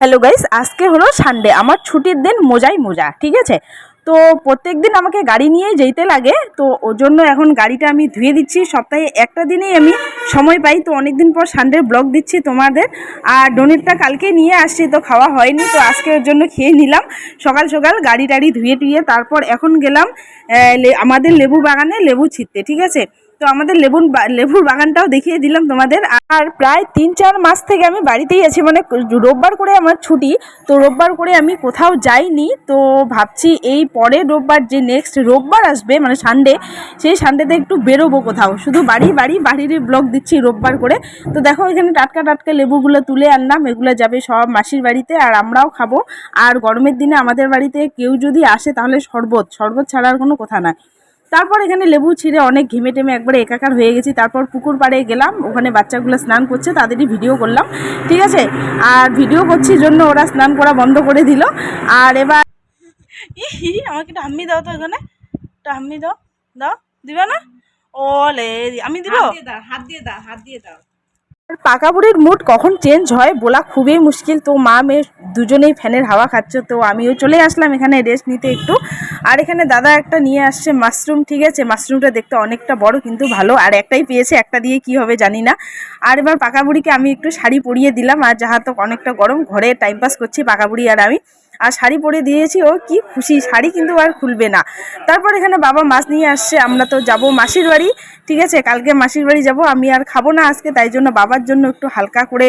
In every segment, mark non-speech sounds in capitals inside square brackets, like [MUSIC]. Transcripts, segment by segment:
Hello guys আজকে হলো Sunday আমার ছুটির দিন মোজাই মোজা, ঠিক আছে? তো প্রত্যেক দিন আমাকে গাড়ি নিয়ে যেতে লাগে, তো ওর জন্য এখন গাড়িটা আমি ধুয়ে দিচ্ছি, সপ্তাহে একটা দিনেই আমি সময় পাই, তো অনেক দিন পর সানডের ব্লগ দিচ্ছি তোমাদের। আর ডোনেটটা কালকে নিয়ে আসছি, তো খাওয়া হয়নি, তো আজকে ওর জন্য খেয়ে নিলাম। সকাল সকাল গাড়ি টাড়ি ধুয়ে টুয়ে তারপর এখন গেলাম আমাদের লেবু বাগানে লেবু ছিঁড়তে, ঠিক আছে? তো আমাদের লেবুর লেবুর বাগানটাও দেখিয়ে দিলাম তোমাদের। আর প্রায় তিন চার মাস থেকে আমি বাড়িতেই আছি মানে রোববার করে আমার ছুটি, তো রোববার করে আমি কোথাও যাইনি, তো ভাবছি এই পরে রোববার যে নেক্সট রোববার আসবে মানে সানডে সেই সানডেতে একটু বেরোবো কোথাও। শুধু বাড়ি বাড়ি, বাড়ির ব্লগ দিচ্ছি রোববার করে। তো দেখো এখানে টাটকা টাটকা লেবুগুলো তুলে আনলাম, এগুলো যাবে সব মাসির বাড়িতে, আর আমরাও খাব। আর গরমের দিনে আমাদের বাড়িতে কেউ যদি আসে, তাহলে শরবত শরবত ছাড়ার কোনো কথা নয় তারপর এখানে লেবু ছিঁড়ে অনেক ঘেমে টেমে একবারে একাকার হয়ে গেছি। তারপর পুকুর পাড়ে গেলাম, ওখানে বাচ্চাগুলো স্নান করছে, তাদেরই ভিডিও করলাম, ঠিক আছে? আর ভিডিও করছি জন্য ওরা স্নান করা বন্ধ করে দিল। আর এবার [LAUGHS] আমাকে একটু আম্মি দাও তো এখানে। একটু আম্মি দাও দাও, দিবে না? ওলে, আমি দিব? হাত দিয়ে দাও, হাত দিয়ে দাও, হাত দিয়ে দাও। পাকা বুড়ির মুড কখন চেঞ্জ হয় বলা খুবই মুশকিল। তো মা, মেয়ে দুজনেই ফ্যানের হাওয়া খাচ্ছে, তো আমিও চলে আসলাম এখানে রেস্ট নিতে একটু। আর এখানে দাদা একটা নিয়ে আসছে মাশরুম ঠিক আছে? মাশরুমটা দেখতে অনেকটা বড় কিন্তু ভালো, আর একটাই পেয়েছে, একটা দিয়ে কি হবে জানি না। আর এবার পাকা বুড়িকে আমি একটু শাড়ি পরিয়ে দিলাম, আর যাহা তো অনেকটা গরম, ঘরে টাইম পাস করছি পাকা বুড়ি আর আমি। আর শাড়ি পরে দিয়েছি, ও কি খুশি, শাড়ি কিন্তু আর খুলবে না। তারপর এখানে বাবা মাছ নিয়ে আসছে, আমরা তো যাব মাসির বাড়ি, ঠিক আছে? কালকে মাসির বাড়ি যাব, আমি আর খাব না আজকে, তাই জন্য বাবার জন্য একটু হালকা করে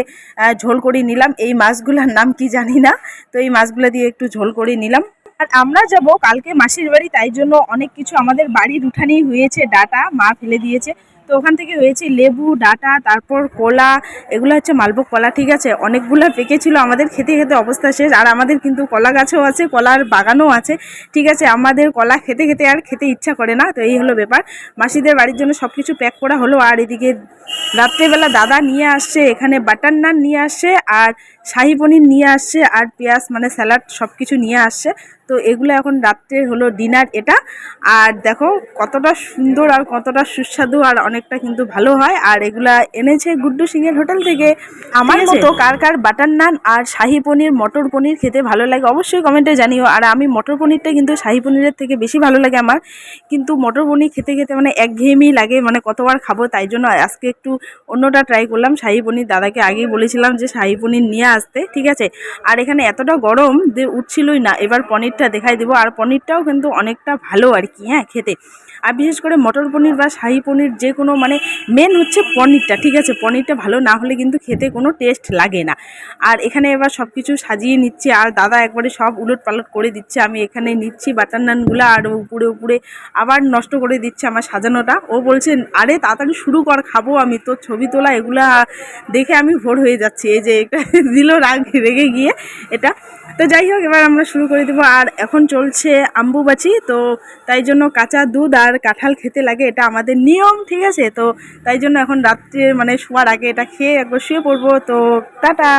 ঝোল করে নিলাম। এই মাছগুলোর নাম কি জানি না, তো এই মাছগুলো দিয়ে একটু ঝোল করে নিলাম। আর আমরা যাব কালকে মাসির বাড়ি, তাই জন্য অনেক কিছু আমাদের বাড়ির উঠানেই হয়েছে, ডাটা মা ফেলে দিয়েছে। তো ওখান থেকে হয়েছে লেবু, ডাটা, তারপর কলা, এগুলো হচ্ছে মালভোগ কলা, ঠিক আছে? অনেকগুলো পেকেছিল, আমাদের খেতে খেতে অবস্থা শেষ। আর আমাদের কিন্তু কলা গাছও আছে, কলার বাগানও আছে, ঠিক আছে? আমাদের কলা খেতে খেতে আর খেতে ইচ্ছা করে না, তো এই হলো ব্যাপার। মাসিদের বাড়ির জন্য সব কিছু প্যাক করা হলো, আর এদিকে রাত্রেবেলা দাদা নিয়ে আসছে, এখানে বাটার নান নিয়ে আসছে, আর শাহি পনির নিয়ে আসছে আর পেঁয়াজ মানে স্যালাড সব কিছু নিয়ে আসছে। তো এগুলো এখন রাত্রে হলো ডিনার এটা। আর দেখো কতটা সুন্দর আর কতটা সুস্বাদু আর অনেকটা কিন্তু ভালো হয়। আর এগুলা এনেছে গুড্ডু সিংয়ের হোটেল থেকে। আমার মতো কার কার বাটার নান আর শাহি পনির মটর পনির খেতে ভালো লাগে অবশ্যই কমেন্টে জানিও। আর আমি মটর পনিরটা কিন্তু শাহি পনিরের থেকে বেশি ভালো লাগে আমার। কিন্তু মটর পনির খেতে খেতে মানে একঘেয়েমি লাগে মানে কতবার খাব তাই জন্য। আজকে একটু অন্যটা ট্রাই করলাম শাহি পনির দাদাকে আগেই বলেছিলাম যে শাহি পনির নিয়ে আসতে, ঠিক আছে? আর এখানে এতটা গরম যে উঠছিলই না। এবার পনিরটা দেখাই দেবো। আর পনিরটাও কিন্তু অনেকটা ভালো আর কি হ্যাঁ খেতে। আর বিশেষ করে মটর পনির বা শাহি পনির যে কোনো মানে মেন হচ্ছে পনিরটা, ঠিক আছে? পনিরটা ভালো না হলে কিন্তু খেতে কোনো টেস্ট লাগে না। আর এখানে এবার সব কিছু সাজিয়ে নিচ্ছে। আর দাদা একবারে সব উলট পালট করে দিচ্ছে। আমি এখানে নিচ্ছি বাটার নানগুলো আর উপরে উপরে আবার নষ্ট করে দিচ্ছে আমার সাজানোটা। ও বলছে, আরে, তাড়াতাড়ি শুরু কর, খাব আমি। তোর ছবি তোলা এগুলা দেখে আমি ভোর হয়ে যাচ্ছি। এই যে এটা [LAUGHS] দিল রাগ রেগে গিয়ে এটা। তো যাই হোক, এবার আমরা শুরু করে দেবো। আর এখন চলছে আম্বুবাচি, তো তাই জন্য কাঁচা দুধ আর কাঁঠাল খেতে লাগে, এটা আমাদের নিয়ম, ঠিক আছে? তো তাই জন্য এখন রাত্রে মানে শোয়ার আগে এটা খেয়ে একবার শুয়ে পড়ব। তো টাটা!